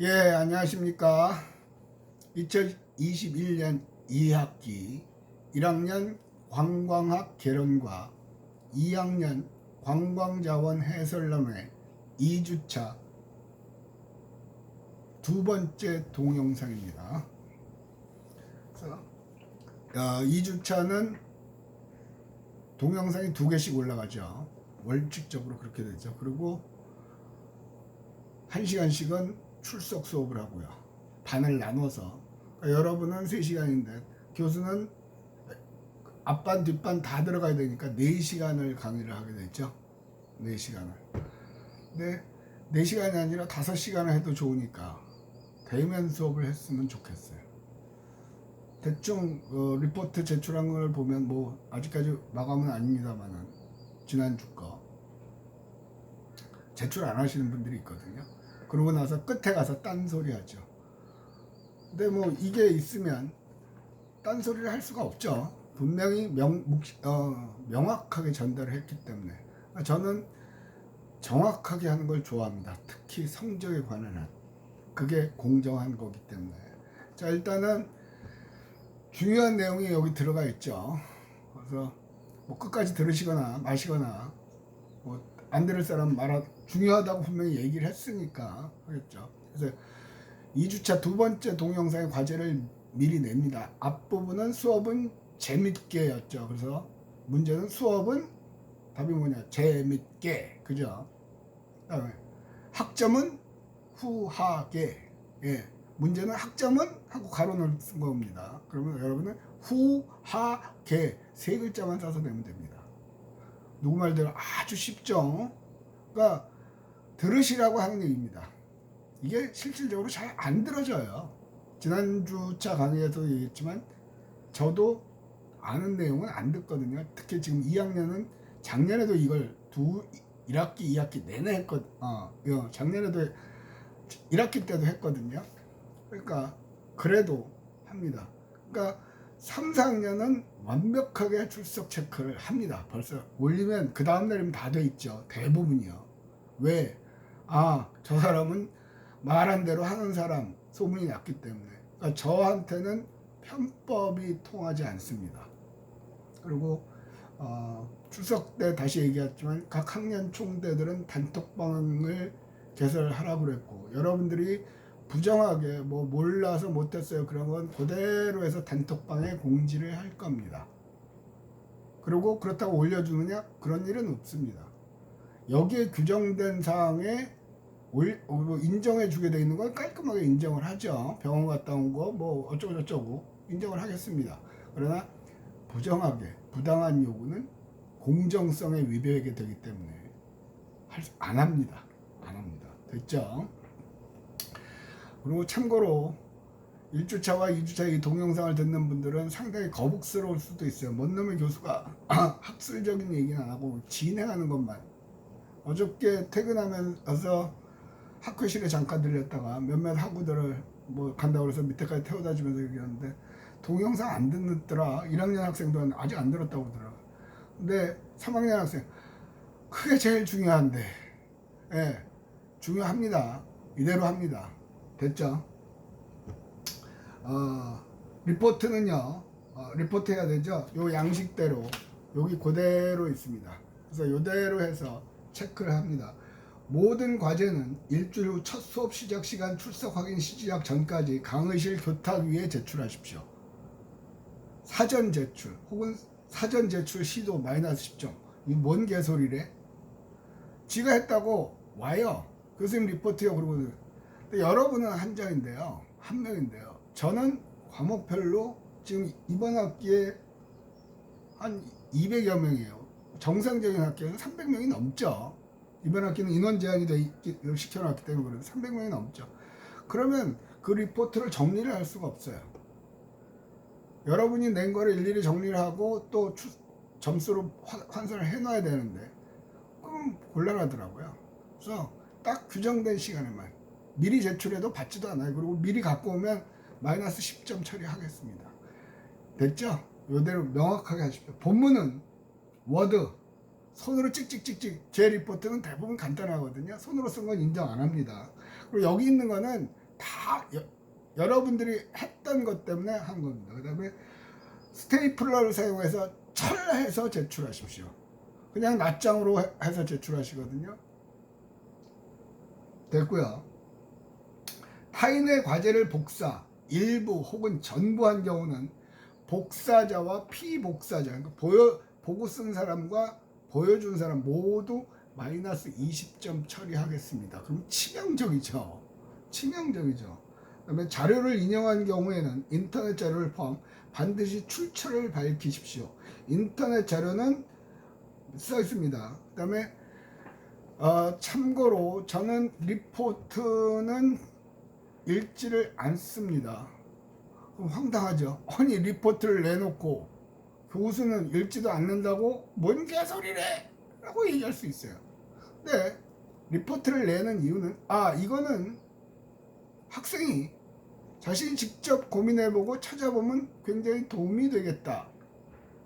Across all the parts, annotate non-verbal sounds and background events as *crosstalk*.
예, 안녕하십니까. 2021년 2학기 1학년 관광학 개론과 2학년 관광자원 해설론의 2주차 두 번째 동영상입니다. 그래서 어, 2주차는 동영상이 두 개씩 올라가죠. 월칙적으로 그렇게 되죠. 그리고 한 시간씩은 출석 수업을 하고요. 반을 나눠서 그러니까 여러분은 3시간인데 교수는 앞반 뒷반 다 들어가야 되니까 4시간을 강의를 하게 됐죠. 4시간을. 근데 4시간이 아니라 5시간을 해도 좋으니까 대면 수업을 했으면 좋겠어요. 대충 어, 리포트 제출한 걸 보면 뭐 아직까지 마감은 아닙니다만은 지난주 거 제출 안 하시는 분들이 있거든요. 그러고 나서 끝에 가서 딴소리 하죠. 근데 뭐 이게 있으면 딴소리를 할 수가 없죠. 분명히 명, 묵, 어, 명확하게 전달을 했기 때문에. 저는 정확하게 하는 걸 좋아합니다. 특히 성적에 관한 한. 그게 공정한 거기 때문에. 자, 일단은 중요한 내용이 여기 들어가 있죠. 그래서 뭐 끝까지 들으시거나 마시거나 뭐 안 들을 사람 말아 중요하다고 분명히 얘기를 했으니까 하겠죠. 그래서 2주차 두 번째 동영상의 과제를 미리 냅니다. 앞부분은 수업은 재밌게였죠. 그래서 문제는 수업은 답이 뭐냐? 재밌게. 그죠? 그다음에 학점은 후하게. 예. 문제는 학점은 하고 가로를 쓴 겁니다. 그러면 여러분은 후하게 세 글자만 써서 내면 됩니다. 누구 말대로 아주 쉽죠. 그러니까 들으시라고 하는 얘기입니다. 이게 실질적으로 잘 안 들어져요. 지난주차 강의에서 얘기했지만 저도 아는 내용은 안 듣거든요. 특히 지금 2학년은 작년에도 이걸 두 1학기, 2학기 내내 했거든. 어, 어, 작년에도 1학기 때도 했거든요. 그러니까 그래도 합니다. 그러니까 3, 4학년은 완벽하게 출석 체크를 합니다. 벌써 올리면 그 다음 날이면 다 돼 있죠. 대부분이요. 왜? 아, 저 사람은 말한 대로 하는 사람 소문이 났기 때문에. 그러니까 저한테는 편법이 통하지 않습니다. 그리고 어, 출석 때 다시 얘기했지만 각 학년 총대들은 단톡방을 개설하라고 그랬고 여러분들이 부정하게 뭐 몰라서 못했어요 그런 건 그대로 해서 단톡방에 공지를 할 겁니다. 그리고 그렇다고 올려주느냐 그런 일은 없습니다. 여기에 규정된 사항에 올, 어, 뭐 인정해 주게 돼 있는 건 깔끔하게 인정을 하죠. 병원 갔다 온 거 뭐 어쩌고 저쩌고 인정을 하겠습니다. 그러나 부정하게 부당한 요구는 공정성에 위배하게 되기 때문에 할, 안 합니다. 안 합니다. 됐죠? 그리고 참고로 1주차와 2주차 이 동영상을 듣는 분들은 상당히 거북스러울 수도 있어요. 뭔 놈의 교수가 *clears throat* 학술적인 얘기는 안 하고 진행하는 것만. 어저께 퇴근하면서 학교실에 잠깐 들렸다가 몇몇 학우들을 뭐 간다고 해서 밑에까지 태워다 주면서 얘기하는데 동영상 안 듣더라. 1학년 학생도 아직 안 들었다고 그러더라. 근데 3학년 학생 그게 제일 중요한데. 예. 중요합니다. 이대로 합니다. 됐죠? 어, 리포트는요, 어, 리포트 해야 되죠? 요 양식대로, 여기 그대로 있습니다. 그래서 요대로 해서 체크를 합니다. 모든 과제는 일주일 후 첫 수업 시작 시간 출석 확인 시작 전까지 강의실 교탁 위에 제출하십시오. 사전 제출 혹은 사전 제출 시도 마이너스 10점. 이 뭔 개소리래? 지가 했다고 와요. 교수님 리포트요. 그러고 여러분은 한 장인데요. 한 명인데요. 저는 과목별로 지금 이번 학기에 한 200여 명이에요. 정상적인 학교는 300명이 넘죠. 이번 학기는 인원 제한이 돼 있기, 시켜놨기 때문에 그래도 300명이 넘죠. 그러면 그 리포트를 정리를 할 수가 없어요. 여러분이 낸 거를 일일이 정리를 하고 또 추, 점수로 환산을 해놔야 되는데 그럼 곤란하더라고요. 그래서 딱 규정된 시간에만 미리 제출해도 받지도 않아요. 그리고 미리 갖고 오면 마이너스 10점 처리하겠습니다. 됐죠? 요대로 명확하게 하십시오. 본문은 워드 손으로 찍찍찍찍 제 리포트는 대부분 간단하거든요. 손으로 쓴 건 인정 안 합니다. 그리고 여기 있는 거는 다 여, 여러분들이 했던 것 때문에 한 겁니다. 그 다음에 스테이플러를 사용해서 철해서 제출하십시오. 그냥 낱장으로 해- 해서 제출하시거든요. 됐고요. 타인의 과제를 복사, 일부 혹은 전부 한 경우는 복사자와 피복사자, 그러니까 보여, 보고 쓴 사람과 보여준 사람 모두 마이너스 20점 처리하겠습니다. 그럼 치명적이죠. 치명적이죠. 그다음에 자료를 인용한 경우에는 인터넷 자료를 포함 반드시 출처를 밝히십시오. 인터넷 자료는 써 있습니다. 그다음에 어, 참고로 저는 리포트는 읽지를 않습니다. 그럼 황당하죠. 아니 리포트를 내놓고 교수는 읽지도 않는다고 뭔 개소리래? 라고 얘기할 수 있어요. 근데 리포트를 내는 이유는 아 이거는 학생이 자신이 직접 고민해보고 찾아보면 굉장히 도움이 되겠다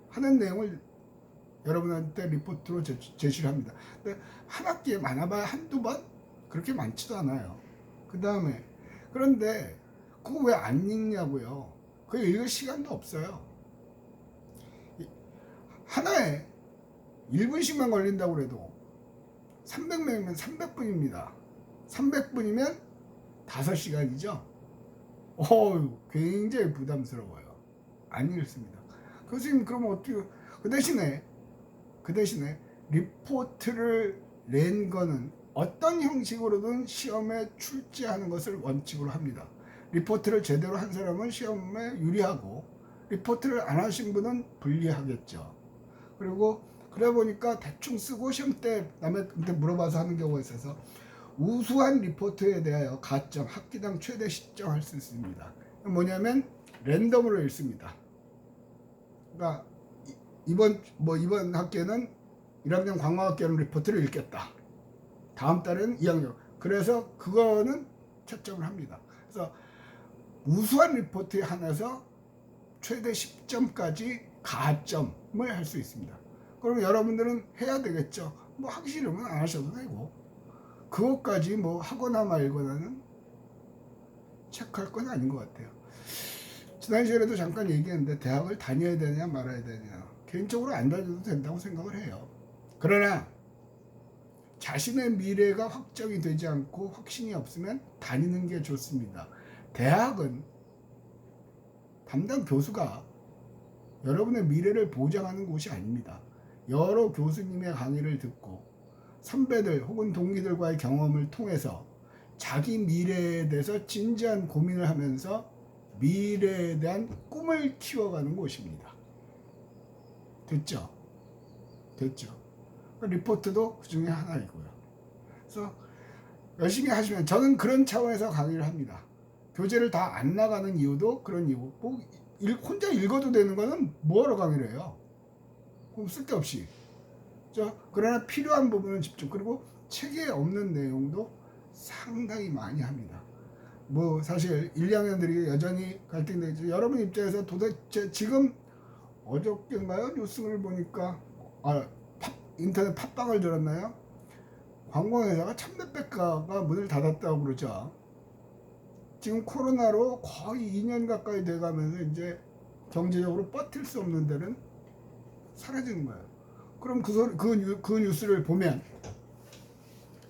하는 내용을 여러분한테 리포트로 제- 제시를 합니다. 근데 한 학기에 많아봐야 한두 번? 그렇게 많지도 않아요. 그 다음에 그런데 그거 왜 안 읽냐고요. 그거 읽을 시간도 없어요. 이- 하나에 1분씩만 걸린다고 그래도 300명이면 300분입니다. 300분이면 5시간이죠. 어우, 굉장히 부담스러워요. 안 읽습니다. 교수님, 그러면 어떻게, 그 대신에, 그 대신에 리포트를 낸 거는 어떤 형식으로든 시험에 출제하는 것을 원칙으로 합니다. 리포트를 제대로 한 사람은 시험에 유리하고, 리포트를 안 하신 분은 불리하겠죠. 그리고 그래 보니까 대충 쓰고 시험 때 남한테 물어봐서 하는 경우가 있어서 우수한 리포트에 대하여 가점 학기당 최대 시점할 수 있습니다. 뭐냐면 랜덤으로 읽습니다. 그러니까 이- 이번 뭐 이번 학기에는 1학년 광화학기는 리포트를 읽겠다. 다음 달에는 2학년. 그래서 그거는 채점을 합니다. 그래서 우수한 리포트에 한해서 최대 10점까지 가점을 할 수 있습니다. 그럼 여러분들은 해야 되겠죠. 뭐 하기 싫으면 안 하셔도 되고 그것까지 뭐 하거나 말거나는 체크할 건 아닌 것 같아요. 지난 시간에도 잠깐 얘기했는데 대학을 다녀야 되냐 말아야 되냐 개인적으로 안 다녀도 된다고 생각을 해요. 그러나 자신의 미래가 확정이 되지 않고 확신이 없으면 다니는 게 좋습니다. 대학은 담당 교수가 여러분의 미래를 보장하는 곳이 아닙니다. 여러 교수님의 강의를 듣고 선배들 혹은 동기들과의 경험을 통해서 자기 미래에 대해서 진지한 고민을 하면서 미래에 대한 꿈을 키워가는 곳입니다. 됐죠? 됐죠? 그 리포트도 그 중에 하나이고요. 그래서 열심히 하시면 저는 그런 차원에서 강의를 합니다. 교재를 다 안 나가는 이유도 그런 이유. 뭐 일- 혼자 읽어도 되는 거는 뭐하러 강의를 해요? 그럼 쓸데없이. 저 그러나 필요한 부분은 집중. 그리고 책에 없는 내용도 상당히 많이 합니다. 뭐 사실 1, 2학년들이 여전히 갈등되죠. 여러분 입장에서 도대체 지금 어저께인가요? 뉴스를 보니까 아, 팝- 인터넷 팟빵을 들었나요? 관광회사가 천몇백 가가 문을 닫았다고 그러죠. 지금 코로나로 거의 2년 가까이 돼가면서 이제 경제적으로 버틸 수 없는 데는 사라지는 거예요. 그럼 그, 소리, 그, 뉴, 그 뉴스를 보면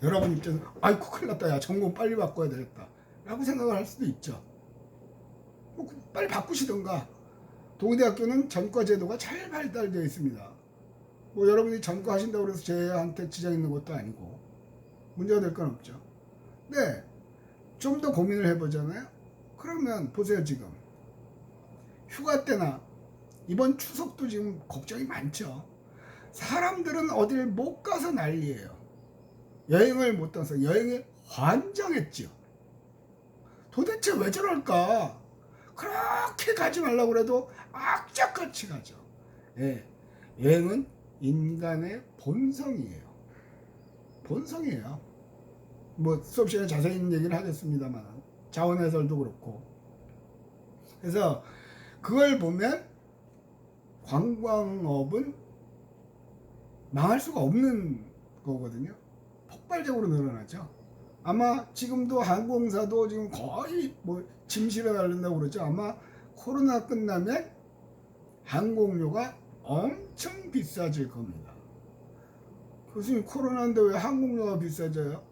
여러분 입장에서 아이고 큰일 났다 야 전공 빨리 바꿔야 되겠다 라고 생각을 할 수도 있죠. 뭐 빨리 바꾸시던가 동대학교는 전과 제도가 잘 발달되어 있습니다. 뭐 여러분이 전과 하신다고 해서 제한테 지장 있는 것도 아니고 문제가 될 건 없죠. 네, 좀 더 고민을 해보잖아요. 그러면 보세요 지금 휴가 때나 이번 추석도 지금 걱정이 많죠. 사람들은 어딜 못 가서 난리예요. 여행을 못 가서 여행에 환장했죠. 도대체 왜 저럴까? 그렇게 가지 말라고 그래도 악착같이 가죠. 예, 여행은 인간의 본성이에요. 본성이에요. 뭐 수업 시간에 자세히 있는 얘기를 하겠습니다만 자원 해설도 그렇고 그래서 그걸 보면 관광업은 망할 수가 없는 거거든요. 폭발적으로 늘어나죠. 아마 지금도 항공사도 지금 거의 뭐 짐 실어 달린다고 그러죠. 아마 코로나 끝나면 항공료가 엄청 비싸질 겁니다. 교수님 코로나인데 왜 항공료가 비싸져요?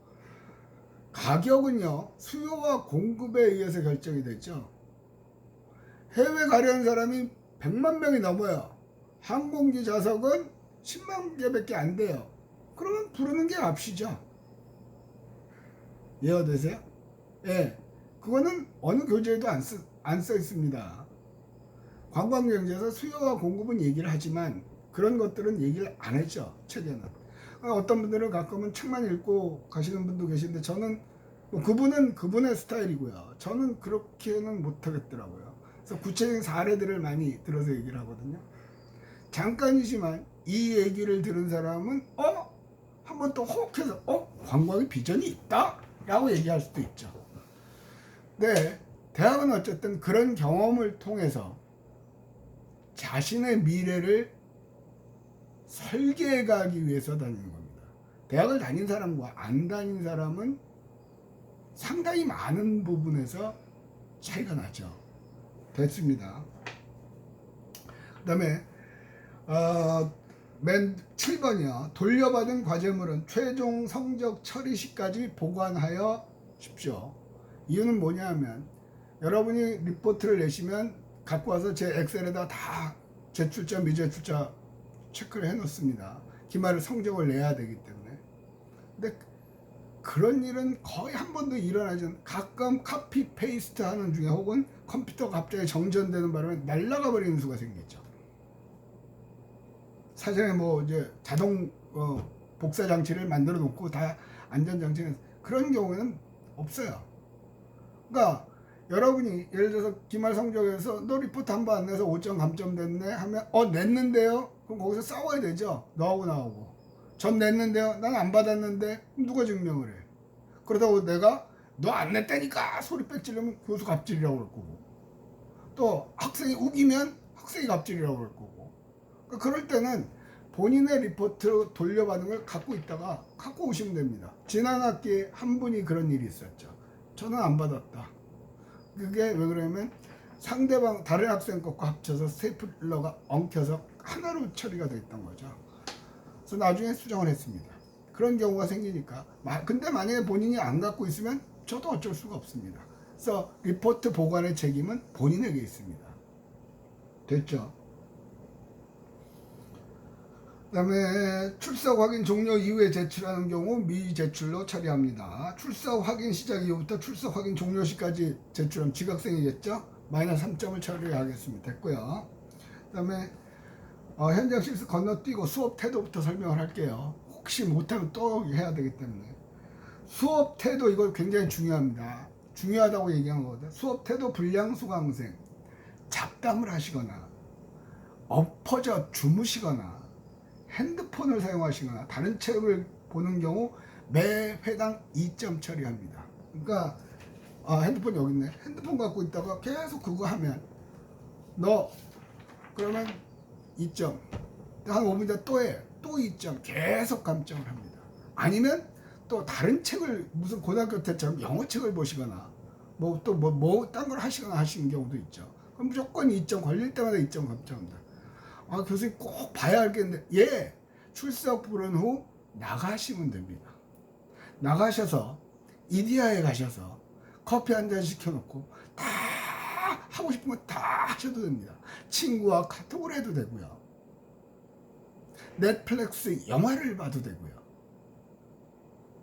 가격은요 수요와 공급에 의해서 결정이 되죠. 해외 가려는 사람이 100만 명이 넘어요. 항공기 좌석은 10만 개밖에 안 돼요. 그러면 부르는 게 값이죠. 이해되세요? 예. 그거는 어느 교재에도 안, 쓰, 안 써 있습니다. 관광경제에서 수요와 공급은 얘기를 하지만 그런 것들은 얘기를 안 했죠. 책에는. 어떤 분들은 가끔은 책만 읽고 가시는 분도 계신데 저는 뭐 그분은 그분의 스타일이고요. 저는 그렇게는 못하겠더라고요. 그래서 구체적인 사례들을 많이 들어서 얘기를 하거든요. 잠깐이지만 이 얘기를 들은 사람은 어? 한번 또 호흡해서 어? 관광의 비전이 있다? 라고 얘기할 수도 있죠. 네, 대학은 어쨌든 그런 경험을 통해서 자신의 미래를 설계해 가기 위해서 다니는 겁니다. 대학을 다닌 사람과 안 다닌 사람은 상당히 많은 부분에서 차이가 나죠. 됐습니다. 그 다음에 어, 맨 7번이요. 돌려받은 과제물은 최종 성적 처리 시까지 보관하여 십시오. 이유는 뭐냐면 여러분이 리포트를 내시면 갖고 와서 제 엑셀에다 다 제출자 미제출자 체크를 해 놓습니다. 기말에 성적을 내야 되기 때문에. 근데 그런 일은 거의 한 번도 일어나지 않 가끔 카피 페이스트 하는 중에 혹은 컴퓨터가 갑자기 정전되는 바람에 날아가 버리는 수가 생겼죠. 사전에 뭐 이제 자동 어, 복사 장치를 만들어 놓고 다 안전 장치는 그런 경우에는 없어요. 그러니까 여러분이 예를 들어서 기말 성적에서 너 리포트 한 번 안 내서 5점 감점 됐네 하면 어 냈는데요. 그럼 거기서 싸워야 되죠. 너하고 나하고. 전 냈는데요. 난 안 받았는데 누가 증명을 해? 그러다고 내가 너 안 냈다니까 소리 빽지르면 교수 갑질이라고 그럴 거고 또 학생이 우기면 학생이 갑질이라고 그럴 거고 그러니까 그럴 때는 본인의 리포트 돌려받은 걸 갖고 있다가 갖고 오시면 됩니다. 지난 학기에 한 분이 그런 일이 있었죠. 저는 안 받았다. 그게 왜 그러냐면 상대방 다른 학생 것과 합쳐서 스테이플러가 엉켜서 하나로 처리가 됐던 거죠. 그래서 나중에 수정을 했습니다. 그런 경우가 생기니까 마- 근데 만약에 본인이 안 갖고 있으면 저도 어쩔 수가 없습니다. 그래서 리포트 보관의 책임은 본인에게 있습니다. 됐죠? 그 다음에 출석 확인 종료 이후에 제출하는 경우 미제출로 처리합니다. 출석 확인 시작 이후부터 출석 확인 종료 시까지 제출하면 지각생이겠죠? 마이너스 3점을 처리하겠습니다. 됐고요. 그 다음에 어, 현장 실습 건너뛰고 수업 태도부터 설명을 할게요. 혹시 못하면 또 해야 되기 때문에 수업 태도 이거 굉장히 중요합니다. 중요하다고 얘기한 거거든. 수업 태도 불량 수강생 잡담을 하시거나 엎어져 주무시거나 핸드폰을 사용하시거나 다른 책을 보는 경우 매 회당 2점 처리합니다. 그러니까 아, 핸드폰 여기 있네. 핸드폰 갖고 있다가 계속 그거 하면 너 그러면 2점. 한 5분 뒤에 또 해. 또 2점. 계속 감점을 합니다. 아니면 또 다른 책을 무슨 고등학교 때처럼 영어 책을 보시거나 뭐 또 뭐 뭐 딴 걸 하시거나 하시는 경우도 있죠. 그럼 무조건 2점 걸릴 때마다 2점 감점합니다. 아 교수님 꼭 봐야 알겠는데 예 출석 부른 후 나가시면 됩니다. 나가셔서 이디야에 가셔서 커피 한 잔 시켜놓고 다 하고 싶은 거 다 하셔도 됩니다. 친구와 카톡을 해도 되고요. 넷플릭스 영화를 봐도 되고요.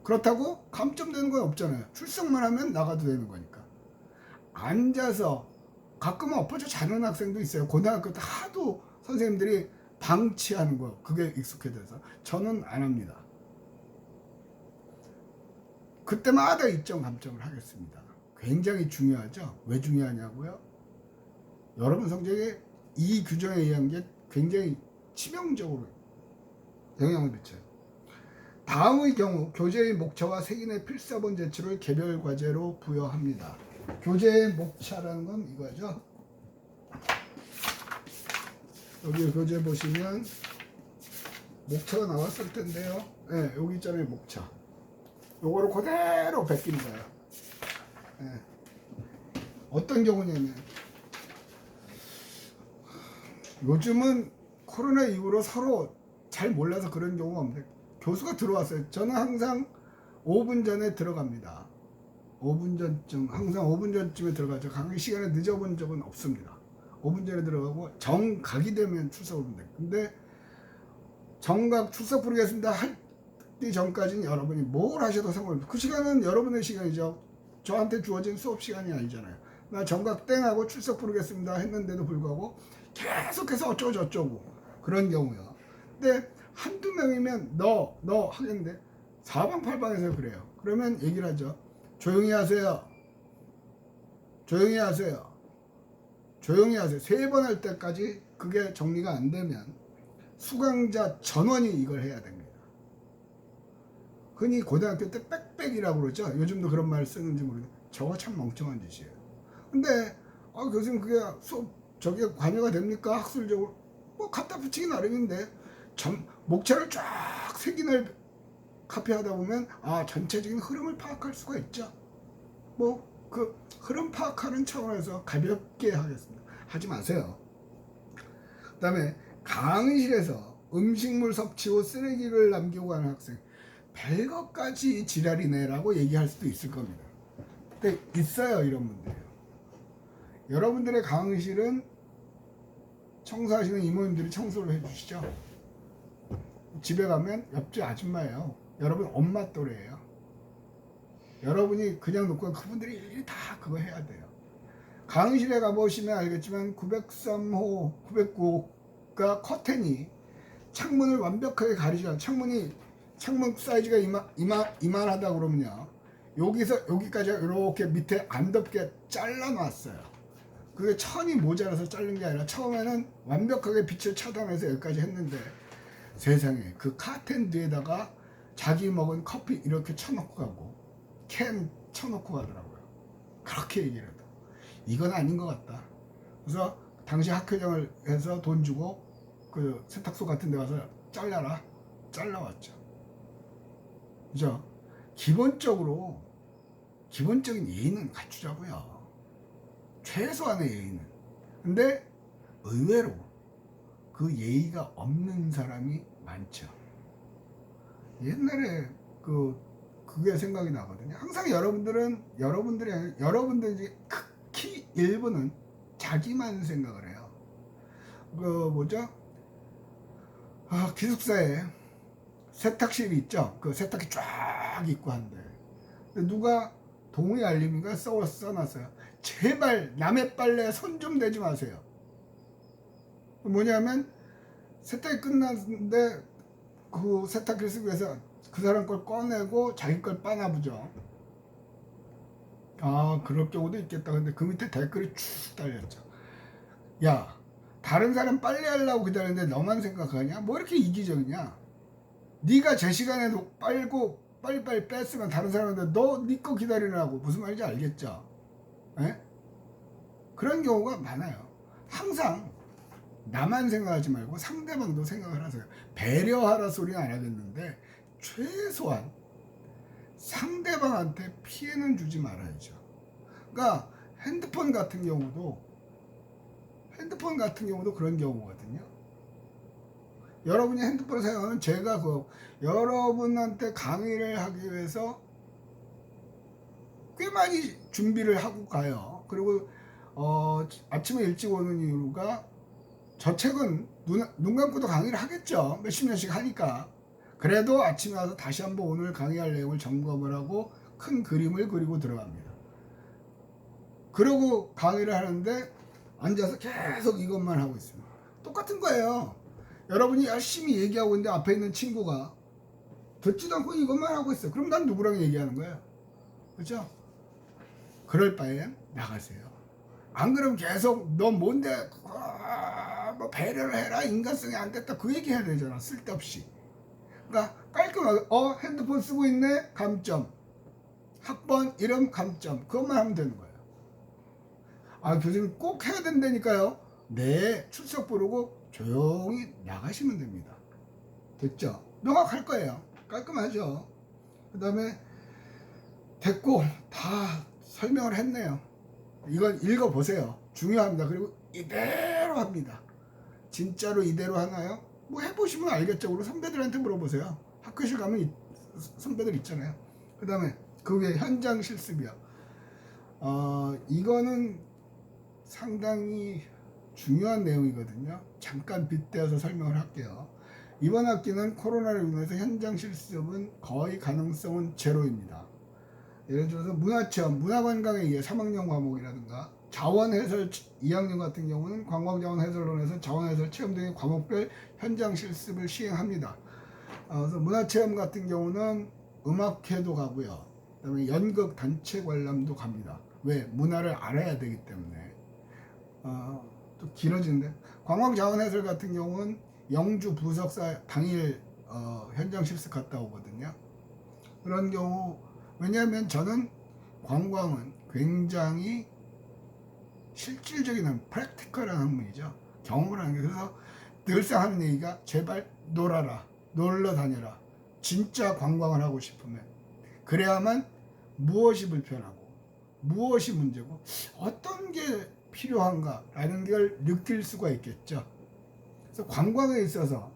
그렇다고 감점되는 건 없잖아요. 출석만 하면 나가도 되는 거니까. 앉아서 가끔은 엎어져 자는 학생도 있어요. 고등학교 때 하도 선생님들이 방치하는 거 그게 익숙해져서 저는 안 합니다. 그때마다 입점 감점을 하겠습니다. 굉장히 중요하죠. 왜 중요하냐고요? 여러분 성적에 이 규정에 의한 게 굉장히 치명적으로 영향을 미쳐요. 다음의 경우 교재의 목차와 색인의 필사본 제출을 개별 과제로 부여합니다. 교재의 목차라는 건 이거죠. 여기 교재 보시면 목차가 나왔을 텐데요. 네, 여기 있잖아요, 목차. 요거를 그대로 베끼는 거예요. 예. 어떤 경우냐면 요즘은 코로나 이후로 서로 잘 몰라서 그런 경우가 없는데 교수가 들어왔어요. 저는 항상 5분 전에 들어갑니다. 5분 전쯤 항상 5분 전쯤에 들어가죠. 강의 시간에 늦어본 적은 없습니다. 5분 전에 들어가고 정각이 되면 출석을 합니다. 근데 정각 출석 부르겠습니다 할 때 전까지는 여러분이 뭘 하셔도 상관없어요. 그 시간은 여러분의 시간이죠. 저한테 주어진 수업 시간이 아니잖아요. 나 정각 땡 하고 출석 부르겠습니다 했는데도 불구하고 계속해서 어쩌고 저쩌고 그런 경우요. 근데 한두 명이면 너, 너 하겠는데 사방팔방에서 그래요. 그러면 얘기를 하죠. 조용히 하세요. 조용히 하세요. 조용히 하세요. 세 번 할 때까지 그게 정리가 안 되면 수강자 전원이 이걸 해야 됩니다. 흔히 고등학교 때 빽빽이라고 그러죠. 요즘도 그런 말 쓰는지 모르겠는데 저거 참 멍청한 짓이에요. 근데 아, 교수님 그게 수업 저게 관여가 됩니까? 학술적으로 뭐 갖다 붙이기 나름인데 전 목차를 쫙 세기날 카피하다 보면 아 전체적인 흐름을 파악할 수가 있죠. 뭐 그 흐름 파악하는 차원에서 가볍게 하겠습니다. 하지 마세요. 그다음에 강의실에서 음식물 섭취 후 쓰레기를 남기고 가는 학생 별것까지 지랄이네라고 얘기할 수도 있을 겁니다. 근데 있어요 이런 분들이요. 여러분들의 강의실은 청소하시는 이모님들이 청소를 해주시죠. 집에 가면 옆집 아줌마예요. 여러분 엄마 또래예요. 여러분이 그냥 놓고 그분들이 일일이 다 그거 해야 돼요. 강의실에 가보시면 알겠지만 903호, 909호가 커튼이 창문을 완벽하게 가리죠. 창문이 창문 사이즈가 이만, 이만, 이만하다 그러면요. 여기서 여기까지 이렇게 밑에 안 덮게 잘라 놨어요. 그게 천이 모자라서 자른 게 아니라 처음에는 완벽하게 빛을 차단해서 여기까지 했는데 세상에 그 카텐 뒤에다가 자기 먹은 커피 이렇게 쳐놓고 가고 캔 쳐놓고 가더라고요. 그렇게 얘기를 해도 이건 아닌 것 같다. 그래서 당시 학회장을 해서 돈 주고 그 세탁소 같은 데 가서 잘라라 잘라왔죠. 그죠? 기본적으로 기본적인 예의는 갖추자고요. 최소한의 예의는. 근데 의외로 그 예의가 없는 사람이 많죠. 옛날에 그 그게 생각이 나거든요. 항상 여러분들은 여러분들이 여러분들이 극히 일부는 자기만 생각을 해요. 그 뭐죠? 아, 기숙사에 세탁실이 있죠. 그 세탁기 쫙 있고 한데 누가 동의 알림인가 써 써놨어요. 제발 남의 빨래에 손좀 대지 마세요. 뭐냐면 세탁이 끝났는데 그 세탁기를 쓰기 위해서 그 사람 걸 꺼내고 자기 걸 빠나보죠. 아 그럴 경우도 있겠다. 근데 그 밑에 댓글이 쭉 달렸죠. 야 다른 사람 빨리 하려고 기다리는데 너만 생각하냐? 뭐 이렇게 이기적이냐? 네가 제 시간에 빨고 빨리빨리 뺐으면 다른 사람한테 너 네 거 기다리라고 무슨 말인지 알겠죠? 에? 그런 경우가 많아요. 항상 나만 생각하지 말고 상대방도 생각을 하세요. 배려하라 소리는 안 하겠는데 최소한 상대방한테 피해는 주지 말아야죠. 그러니까 핸드폰 같은 경우도 핸드폰 같은 경우도 그런 경우거든요. 여러분이 핸드폰을 사용하면 제가 그 여러분한테 강의를 하기 위해서 꽤 많이 준비를 하고 가요. 그리고 어, 아침에 일찍 오는 이유가 저 책은 눈, 눈 감고도 강의를 하겠죠. 몇십 년씩 하니까. 그래도 아침에 와서 다시 한번 오늘 강의할 내용을 점검을 하고 큰 그림을 그리고 들어갑니다. 그러고 강의를 하는데 앉아서 계속 이것만 하고 있습니다. 똑같은 거예요. 여러분이 열심히 얘기하고 있는데 앞에 있는 친구가 듣지도 않고 이것만 하고 있어요. 그럼 난 누구랑 얘기하는 거예요? 그렇죠? 그럴 바엔 나가세요. 안 그러면 계속 너 뭔데 아, 뭐 배려를 해라 인간성이 안 됐다 그 얘기 해야 되잖아 쓸데없이. 그러니까 깔끔하게 어 핸드폰 쓰고 있네 감점 학번 이름 감점 그것만 하면 되는 거예요. 아 교수님 꼭 해야 된다니까요. 네 출석 부르고 조용히 나가시면 됩니다. 됐죠? 명확할 거예요. 깔끔하죠. 그 다음에 됐고 다 설명을 했네요. 이건 읽어보세요. 중요합니다. 그리고 이대로 합니다. 진짜로 이대로 하나요? 뭐 해보시면 알겠죠. 우리 선배들한테 물어보세요. 학교실 가면 이- 선배들 있잖아요. 그 다음에 그게 현장 실습이야. 어, 이거는 상당히 중요한 내용이거든요. 잠깐 빗대어서 설명을 할게요. 이번 학기는 코로나로 인해서 현장 실습은 거의 가능성은 제로입니다. 예를 들어서 문화체험, 문화관광에 의해 3학년 과목이라든가 자원해설 2학년 같은 경우는 관광자원해설론에서 자원해설 체험 등의 과목별 현장 실습을 시행합니다. 어, 그래서 문화체험 같은 경우는 음악회도 가고요. 그다음에 연극 단체 관람도 갑니다. 왜? 문화를 알아야 되기 때문에. 어, 또 길어지는데 관광자원해설 같은 경우는 영주 부석사 당일 어, 현장 실습 갔다 오거든요. 그런 경우 왜냐하면 저는 관광은 굉장히 실질적인 학- 프랙티컬한 학문이죠. 경험을 하는 게 그래서 늘상 하는 얘기가 제발 놀아라, 놀러 다녀라. 진짜 관광을 하고 싶으면 그래야만 무엇이 불편하고 무엇이 문제고 어떤 게 필요한가라는 걸 느낄 수가 있겠죠. 그래서 관광에 있어서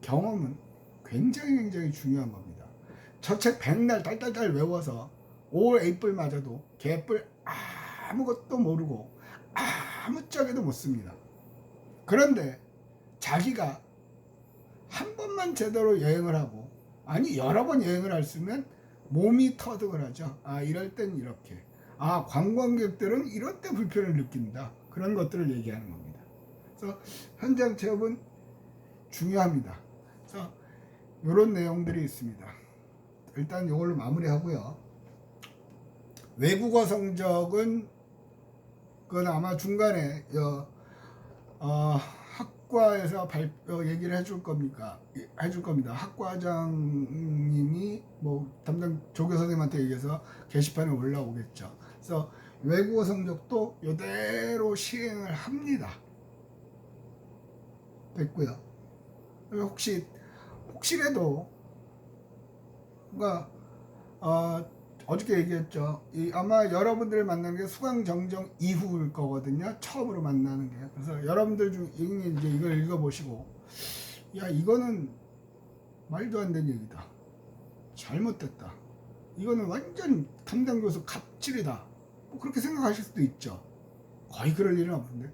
경험은 굉장히 굉장히 중요한 겁니다. 저 책 백날 딸딸딸 외워서 올 에이플 맞아도 개뿔 아무것도 모르고 아무짝에도 못 씁니다. 그런데 자기가 한 번만 제대로 여행을 하고 아니 여러 번 여행을 했으면 몸이 터득을 하죠. 아 이럴 땐 이렇게. 아 관광객들은 이런 때 불편을 느낀다. 그런 것들을 얘기하는 겁니다. 그래서 현장 체험은 중요합니다. 그래서 이런 내용들이 있습니다. 일단 이걸로 마무리하고요. 외국어 성적은 그건 아마 중간에 어, 어, 학과에서 발, 어, 얘기를 해줄 겁니까? 예, 해줄 겁니다. 학과장님이 뭐 담당 조교 선생님한테 얘기해서 게시판에 올라오겠죠. 그래서 외국어 성적도 이대로 시행을 합니다. 됐고요. 혹시 혹시라도 그러니까 어, 어저께 얘기했죠. 이 아마 여러분들을 만나는 게 수강 정정 이후일 거거든요. 처음으로 만나는 게. 그래서 여러분들 중 이제 이걸 읽어보시고 야 이거는 말도 안 되는 얘기다. 잘못됐다. 이거는 완전 담당 교수 갑질이다. 뭐 그렇게 생각하실 수도 있죠. 거의 그럴 일은 없는데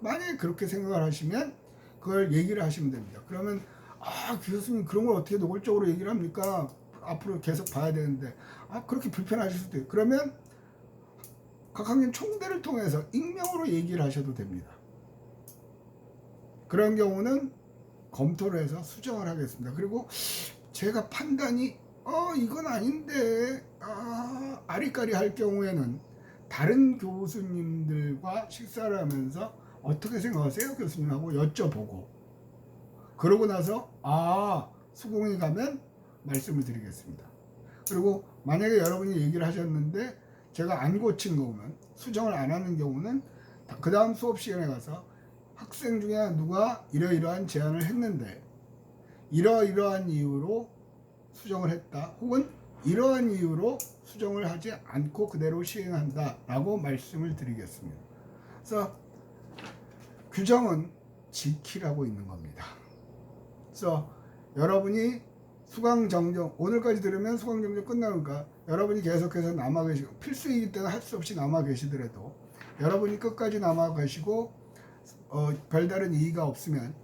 만약에 그렇게 생각을 하시면 그걸 얘기를 하시면 됩니다. 그러면 아 교수님 그런 걸 어떻게 노골적으로 얘기를 합니까? 앞으로 계속 봐야 되는데 아 그렇게 불편하실 수도 있고 그러면 각 학년 총대를 통해서 익명으로 얘기를 하셔도 됩니다. 그런 경우는 검토를 해서 수정을 하겠습니다. 그리고 제가 판단이 어 이건 아닌데 아 아리까리 할 경우에는 다른 교수님들과 식사를 하면서 어떻게 생각하세요 교수님하고 여쭤보고 그러고 나서 아 수공이 가면 말씀을 드리겠습니다. 그리고 만약에 여러분이 얘기를 하셨는데 제가 안 고친 거면 수정을 안 하는 경우는 그 다음 수업 시간에 가서 학생 중에 누가 이러이러한 제안을 했는데 이러이러한 이유로 수정을 했다 혹은 이러한 이유로 수정을 하지 않고 그대로 시행한다 라고 말씀을 드리겠습니다. 그래서 규정은 지키라고 있는 겁니다. 그래서 여러분이 수강 정정 오늘까지 들으면 수강 정정 끝나니까 여러분이 계속해서 남아 계시고 필수이기 때문에 할 수 없이 남아 계시더라도 여러분이 끝까지 남아 계시고 어, 별다른 이의가 없으면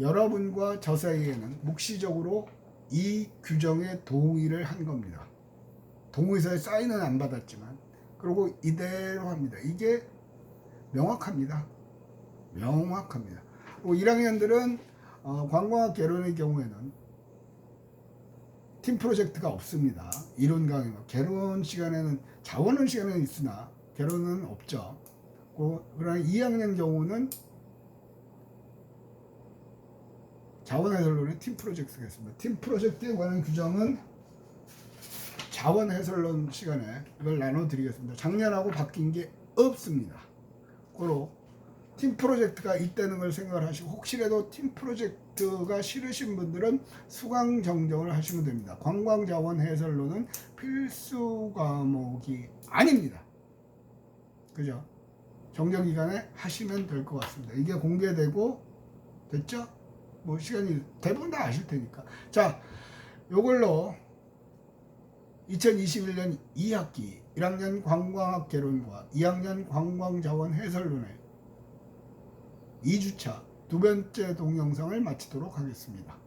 여러분과 저 사이에는 묵시적으로 이 규정에 동의를 한 겁니다. 동의서에 사인은 안 받았지만 그리고 이대로 합니다. 이게 명확합니다. 명확합니다. 그리고 1학년들은 어, 관광학 개론의 경우에는 팀 프로젝트가 없습니다. 이론 강의만. 개론 시간에는 자원은 시간에는 있으나 개론은 없죠. 그- 그러나 2학년 경우는 자원 해설론의 팀 프로젝트가 있습니다. 팀 프로젝트에 관한 규정은 자원 해설론 시간에 이걸 나눠 드리겠습니다. 작년하고 바뀐 게 없습니다. 고로 팀 프로젝트가 있다는 걸 생각을 하시고 혹시라도 팀 프로젝 트가 싫으신 분들은 수강 정정을 하시면 됩니다. 관광자원 해설로는 필수 과목이 아닙니다. 그죠? 정정 기간에 하시면 될 것 같습니다. 이게 공개되고 됐죠? 뭐 시간이 대부분 다 아실 테니까. 자, 요걸로 2021년 2학기 1학년 관광학 개론과 2학년 관광자원 해설론의 2주차 두 번째 동영상을 마치도록 하겠습니다.